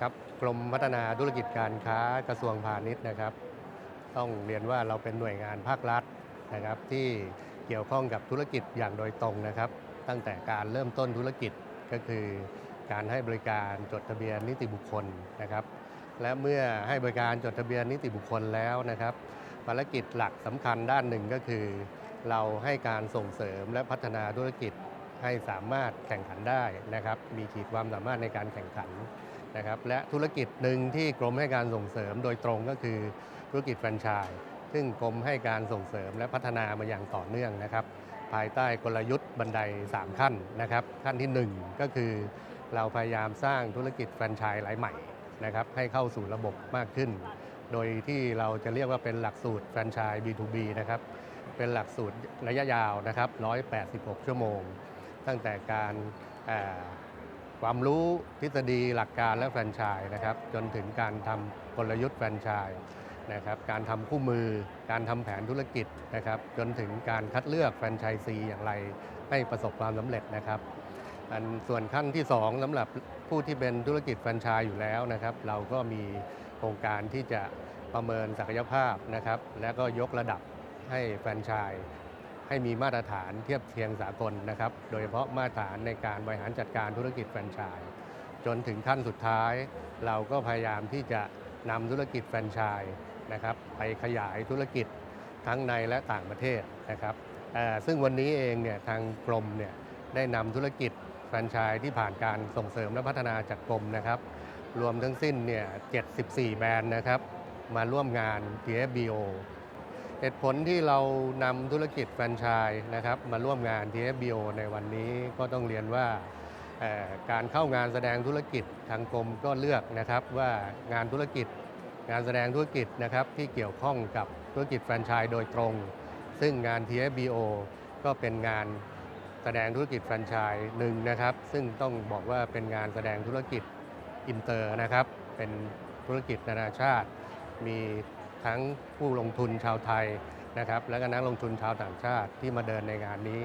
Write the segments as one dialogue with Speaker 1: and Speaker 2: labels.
Speaker 1: ครับกรมพัฒนาธุรกิจการค้ากระทรวงพาณิชย์นะครับ ต้องเรียนว่าเราเป็นหน่วยงานภาครัฐนะครับ ที่เกี่ยวข้องกับธุรกิจอย่างโดยตรงนะครับ ตั้งแต่การเริ่มต้นธุรกิจก็คือการให้บริการจดทะเบียนนิติบุคคลนะครับ และเมื่อให้บริการจดทะเบียนนิติบุคคลแล้วนะครับ ภารกิจหลักสำคัญด้านหนึ่งก็คือ เราให้การส่งเสริมและพัฒนาธุรกิจให้สามารถแข่งขันได้นะครับ มีขีดความสามารถในการแข่งขัน นะครับและธุรกิจหนึ่งที่กรมให้การส่งเสริมโดยตรงก็คือธุรกิจแฟรนไชส์ซึ่งกรมให้การส่งเสริมและพัฒนามาอย่างต่อเนื่องนะครับ ภายใต้กลยุทธ์บันได 3 ขั้นนะครับ ขั้นทีหนึ่1 ก็คือ เราพยายามสร้างธุรกิจแฟรนไชส์รายใหม่นะครับให้เข้าสู่ระบบมากขึ้น โดยที่เราจะเรียกว่าเป็นหลักสูตรแฟรนไชส์ B2B นะครับเป็นหลักสูตรระยะยาวนะครับ186 ชั่วโมง ตั้งแต่การ ความรู้ทฤษฎีหลักการและแฟรนไชส์นะครับ จนถึงการทำกลยุทธ์แฟรนไชส์นะครับการทำคู่มือการทำแผนธุรกิจนะครับ จนถึงการคัดเลือกแฟรนไชส์ซีอย่างไรให้ประสบความสำเร็จนะครับอันส่วนขั้นที่ 2สำหรับผู้ที่เป็นธุรกิจแฟรนไชส์อยู่แล้วนะครับ เราก็มีโครงการที่จะประเมินศักยภาพนะครับ และก็ยกระดับให้แฟรนไชส์ ให้มีมาตรฐานเทียบเทียงสากลนะครับ โดยเฉพาะมาตรฐานในการบริหารจัดการธุรกิจแฟรนไชส์จนถึงขั้นสุดท้าย เราก็พยายามที่จะนำธุรกิจแฟรนไชส์นะครับไปขยายธุรกิจทั้งในและต่างประเทศนะครับซึ่งวันนี้เองเนี่ยทางกรมเนี่ยได้นำธุรกิจแฟรนไชส์ที่ผ่านการส่งเสริมและพัฒนาจากกรมนะครับ รวมทั้งสิ้นเนี่ย 74 แบรนด์นะครับ มาร่วมงาน TFBO เหตุผลที่เรานำธุรกิจแฟรนไชส์นะครับมาร่วมงาน TFBO ในวันนี้ก็ต้องเรียนว่าการเข้างานแสดงธุรกิจทางกรมก็เลือกนะครับว่างานธุรกิจงานแสดงธุรกิจนะครับที่เกี่ยวข้องกับธุรกิจแฟรนไชส์โดยตรง ซึ่งงาน TFBO ก็เป็นงานแสดงธุรกิจแฟรนไชส์หนึ่งนะครับ ซึ่งต้องบอกว่าเป็นงานแสดงธุรกิจอินเตอร์นะครับ เป็นธุรกิจนานาชาติ มี ทั้งผู้ลงทุนชาวไทยนะครับและก็นักลงทุนชาวต่างชาติที่มาเดินในงานนี้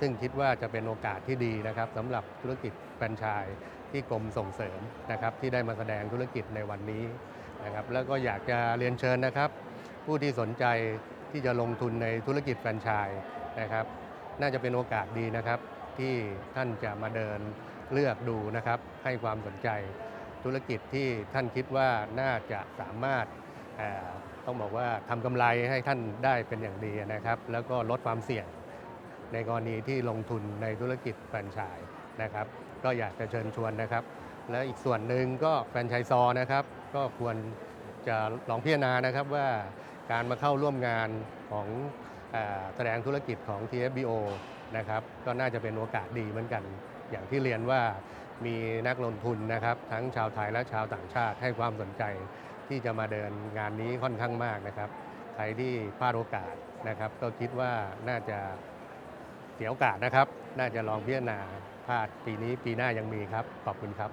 Speaker 1: ซึ่งคิดว่าจะเป็นโอกาสที่ดีนะครับสำหรับธุรกิจแฟรนไชส์ที่กรมส่งเสริมนะครับที่ได้มาแสดงธุรกิจในวันนี้นะครับแล้วก็อยากจะเรียนเชิญนะครับ ผู้ที่สนใจที่จะลงทุนในธุรกิจแฟรนไชส์นะครับน่าจะเป็นโอกาสดีนะครับ ที่ท่านจะมาเดินเลือกดูนะครับ ให้ความสนใจธุรกิจที่ท่านคิดว่าน่าจะสามารถ ต้องบอกว่าทำกำไรให้ท่านได้เป็นอย่างดีนะครับ แล้วก็ลดความเสี่ยงในกรณีที่ลงทุนในธุรกิจแฟรนไชส์นะครับ ก็อยากจะเชิญชวนนะครับ และอีกส่วนหนึ่งก็แฟรนไชส์ซอนะครับ ก็ควรจะลองพิจารณานะครับว่าการมาเข้าร่วมงานของอแสดงธุรกิจของ TFBO นะครับ ก็น่าจะเป็นโอกาสดีเหมือนกัน อย่างที่เรียนว่ามีนักลงทุนนะครับ ทั้งชาวไทยและชาวต่างชาติให้ความสนใจ ที่จะมาเดินงานนี้ค่อนข้างมากนะครับ ใครที่พลาดโอกาสนะครับ ก็คิดว่าน่าจะเสียโอกาสนะครับ น่าจะลองพิจารณาพลาดปีนี้ปีหน้ายังมีครับ ขอบคุณครับ